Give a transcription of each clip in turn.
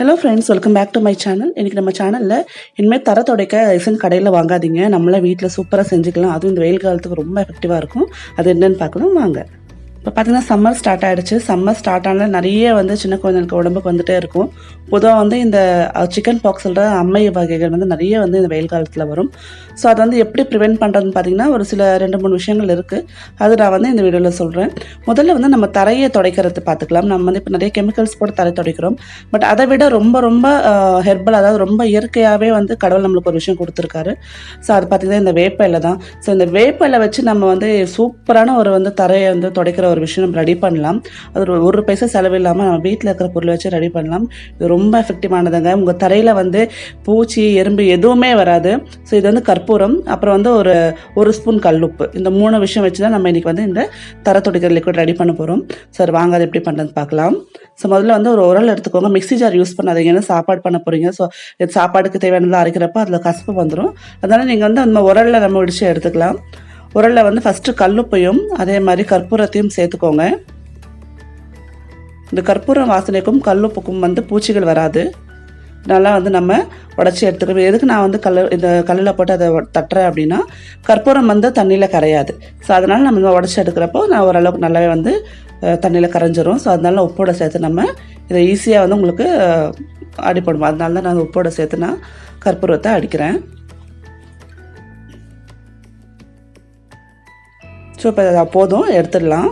Hello friends welcome back to my channel இன்றைக்கி நம்ம சேனலில் இனிமேல் தர துடைக்க ஐசன் கடையில் வாங்காதீங்க. நம்மளே வீட்டில் சூப்பராக செஞ்சுக்கலாம். அதுவும் இந்த வெயில் காலத்துக்கு ரொம்ப எஃபெக்டிவாக இருக்கும். அது என்னென்னு பார்க்கணும் வாங்க. இப்போ பார்த்தீங்கன்னா சம்மர் ஸ்டார்ட் ஆகிடுச்சு சம்மர் ஸ்டார்ட் ஆனால் நிறைய வந்து சின்ன குழந்தைங்களுக்கு உடம்புக்கு வந்துட்டே இருக்கும். பொதுவாக வந்து இந்த சிக்கன் பாக்ஸில் சொல்கிற அம்மை வகைகள் வந்து நிறைய வந்து இந்த வெயில் காலத்தில் வரும். ஸோ அதை வந்து எப்படி ப்ரிவென்ட் பண்ணுறதுன்னு பார்த்தீங்கன்னா ஒரு சில ரெண்டு மூணு விஷயங்கள் இருக்குது அது நான் வந்து இந்த வீடியோவில் சொல்கிறேன் முதல்ல வந்து நம்ம தரையை துடைக்கிறது பார்த்துக்கலாம் நம்ம வந்து இப்போ நிறைய கெமிக்கல்ஸ் போட்டு தரை துடைக்கிறோம். பட் அதை விட ரொம்ப ரொம்ப ஹெர்பல் அதாவது ரொம்ப இயற்கையாகவே வந்து கடவுள் நம்மளுக்கு ஒரு விஷயம் கொடுத்துருக்காரு. ஸோ அது பார்த்தீங்கன்னா இந்த வேப்ப இலை தான். ஸோ இந்த வேப்ப வச்சு நம்ம வந்து சூப்பரான ஒரு வந்து தரையை வந்து துடைக்கிற ஒரு விஷயம் நம்ம ரெடி பண்ணலாம். அது ஒரு ஒரு பைசா செலவு இல்லாமல் நம்ம வீட்டில் இருக்கிற பொருளை வச்சு ரெடி பண்ணலாம். இது ரொம்ப எஃபெக்டிவானதுங்க உங்கள் தரையில் வந்து பூச்சி எறும்பு எதுவுமே வராது. ஸோ இது வந்து கற்பூரம். அப்புறம் வந்து ஒரு ஒரு ஸ்பூன் கல்லுப்பு இந்த மூணு விஷயம் வச்சு தான் நம்ம இன்றைக்கி வந்து இந்த தர துடைக்கிற லிக்விட் ரெடி பண்ண போகிறோம் சார் வாங்க அது எப்படி பண்ணுறது பார்க்கலாம். ஸோ முதல்ல வந்து ஒரு உரல் எடுத்துக்கோங்க. மிக்ஸி ஜார் யூஸ் பண்ணாதீங்க. ஏன்னா சாப்பாடு பண்ண போகிறீங்க ஸோ சாப்பாடுக்கு தேவையானதாக அரைக்கிறப்ப அதில் கசப்பு வந்துடும் அதனால் நீங்கள் வந்து அந்த உரலில் நம்ம இடிச்சு எடுத்துக்கலாம். உரலில் வந்து ஃபஸ்ட்டு கல்லுப்பையும் அதே மாதிரி கற்பூரத்தையும் சேர்த்துக்கோங்க. இந்த கற்பூரம் வாசனைக்கும் கல்லுப்புக்கும் வந்து பூச்சிகள் வராது. நல்லா வந்து நம்ம உடச்சி எடுத்துக்கணும். எதுக்கு நான் வந்து கல் இந்த கல்லில் போட்டு அதை தட்டுறேன் அப்படின்னா கற்பூரம் வந்து தண்ணியில் கரையாது. ஸோ அதனால் நம்ம உடச்சி எடுக்கிறப்போ நான் ஓரளவுக்கு நல்லாவே வந்து தண்ணியில் கரைஞ்சிரும். ஸோ அதனால உப்போட சேர்த்து நம்ம இதை ஈஸியாக வந்து உங்களுக்கு அடிப்படும் அதனால தான் நான் உப்போட சேர்த்து நான் கற்பூரத்தை அடிக்கிறேன். ஸோ இப்போ போதும் எடுத்துடலாம்.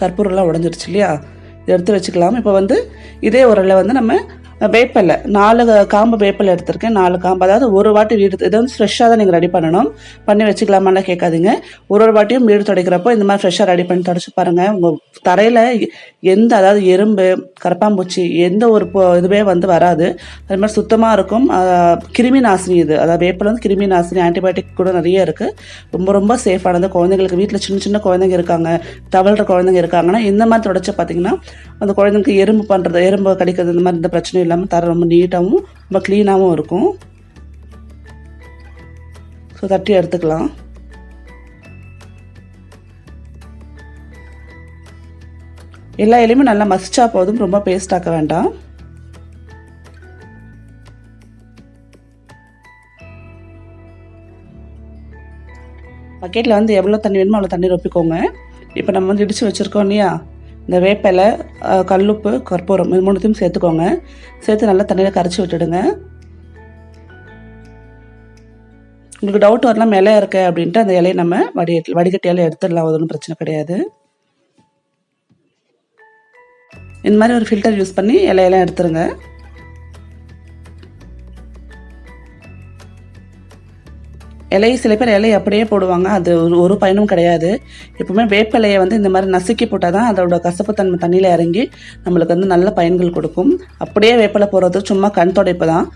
கற்பூரம்லாம் உடஞ்சிருச்சு இல்லையா? எடுத்து வச்சுக்கலாம். இப்போ வந்து இதே உரலில் வந்து நம்ம வேப்பலை நாலு காம்பு வேப்பலை எடுத்திருக்கேன் நாலு காம்பு. அதாவது ஒரு வாட்டி வீடு இதை வந்து ஃப்ரெஷ்ஷாக தான் நீங்கள் ரெடி பண்ணணும். பண்ணி வச்சுக்கலாமான்னு கேட்காதீங்க. ஒரு ஒரு வாட்டியும் வீடு துடைக்கிறப்போ இந்த மாதிரி ஃப்ரெஷ்ஷாக ரெடி பண்ணி தொடச்சி பாருங்கள் உங்கள் தரையில் எந்த அதாவது எறும்பு கரப்பாம்பூச்சி எந்த ஒரு இதுவே வந்து வராது. அது மாதிரி சுத்தமாக இருக்கும். கிருமி நாசினி இது. அதாவது வேப்பலை வந்து கிருமி நாசினி ஆன்டிபயோட்டிக் கூட நிறைய இருக்குது ரொம்ப ரொம்ப சேஃபானது குழந்தைங்களுக்கு வீட்டில் சின்ன சின்ன குழந்தைங்க இருக்காங்க. தவழ்கிற குழந்தைங்க இருக்காங்கன்னா இந்த மாதிரி தொடச்சி பார்த்தீங்கன்னா அந்த குழந்தைங்களுக்கு எறும்பு பண்ணுறது எறும்பு கடிக்கிறது இந்த மாதிரி இந்த பிரச்சனையும் இல்லாமல் தர ரொம்ப நீட்டாகவும் ரொம்ப க்ளீனாகவும் இருக்கும். ஸோ தட்டி எடுத்துக்கலாம். எல்லா இலையுமே நல்லா மசிச்சா போதும் ரொம்ப பேஸ்ட் ஆக்க வேண்டாம். பக்கெட்டில் வந்து எவ்வளோ தண்ணி வேணுமோ அவ்வளோ தண்ணி ரொப்பிக்கோங்க. இப்போ நம்ம வந்து இடித்து வச்சுருக்கோம் இல்லையா? இந்த வேப்பிலை கல்லுப்பு கற்பூரம் இது மூணுத்தையும் சேர்த்துக்கோங்க. சேர்த்து நல்லா தண்ணியில் கரைச்சி விட்டுடுங்க. உங்களுக்கு டவுட் வரலாம் இலை இருக்க அப்படின்ட்டு அந்த இலையை நம்ம வடி வடிகட்டியால் எடுத்துடலாம். ஒன்றும் பிரச்சனை கிடையாது. இந்த மாதிரி ஒரு ஃபில்டர் யூஸ் பண்ணி இலையெல்லாம் எடுத்துருங்க. இலை சில பேர் இலையை அப்படியே போடுவாங்க. அது ஒரு ஒரு பயனும் கிடையாது. எப்பவுமே வேப்பிலையை வந்து இந்த மாதிரி நசுக்கி போட்டால் தான் அதோட கசப்புத்தன்மை தண்ணியில் இறங்கி நம்மளுக்கு வந்து நல்ல பயன்கள் கொடுக்கும். அப்படியே வேப்பிலை போடுறது சும்மா கண் தொடைப்பு தான்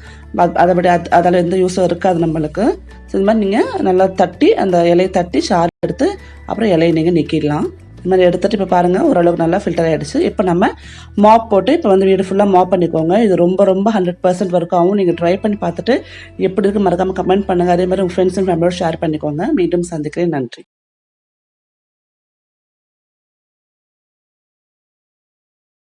அதைப்படி அது அதில் எந்த யூஸும் இருக்காது நம்மளுக்கு. ஸோ இந்த மாதிரி நீங்கள் நல்லா தட்டி அந்த இலையை தட்டி ஷார்ப் எடுத்து அப்புறம் இலையை நீங்கள் நிற்கிடலாம் இது மாதிரி எடுத்துகிட்டு இப்போ பாருங்கள் ஓரளவுக்கு நல்லா ஃபில்டர் ஆகிடுச்சு இப்போ நம்ம மாப் போட்டு இப்போ வந்து வீடு ஃபுல்லாக மாப் பண்ணிக்கோங்க. இது ரொம்ப ரொம்ப ஹண்ட்ரட் பர்சன்ட் ஒர்க் ஆகும். நீங்கள் ட்ரை பண்ணி பார்த்துட்டு எப்படி இருக்கு மறக்காமல் கமெண்ட் பண்ணுங்கள் அதே மாதிரி உங்கள் ஃப்ரெண்ட்ஸ் அண்ட் ஃபேமிலியோட ஷேர் பண்ணிக்கோங்க. மீண்டும் சந்திக்கிறேன். நன்றி.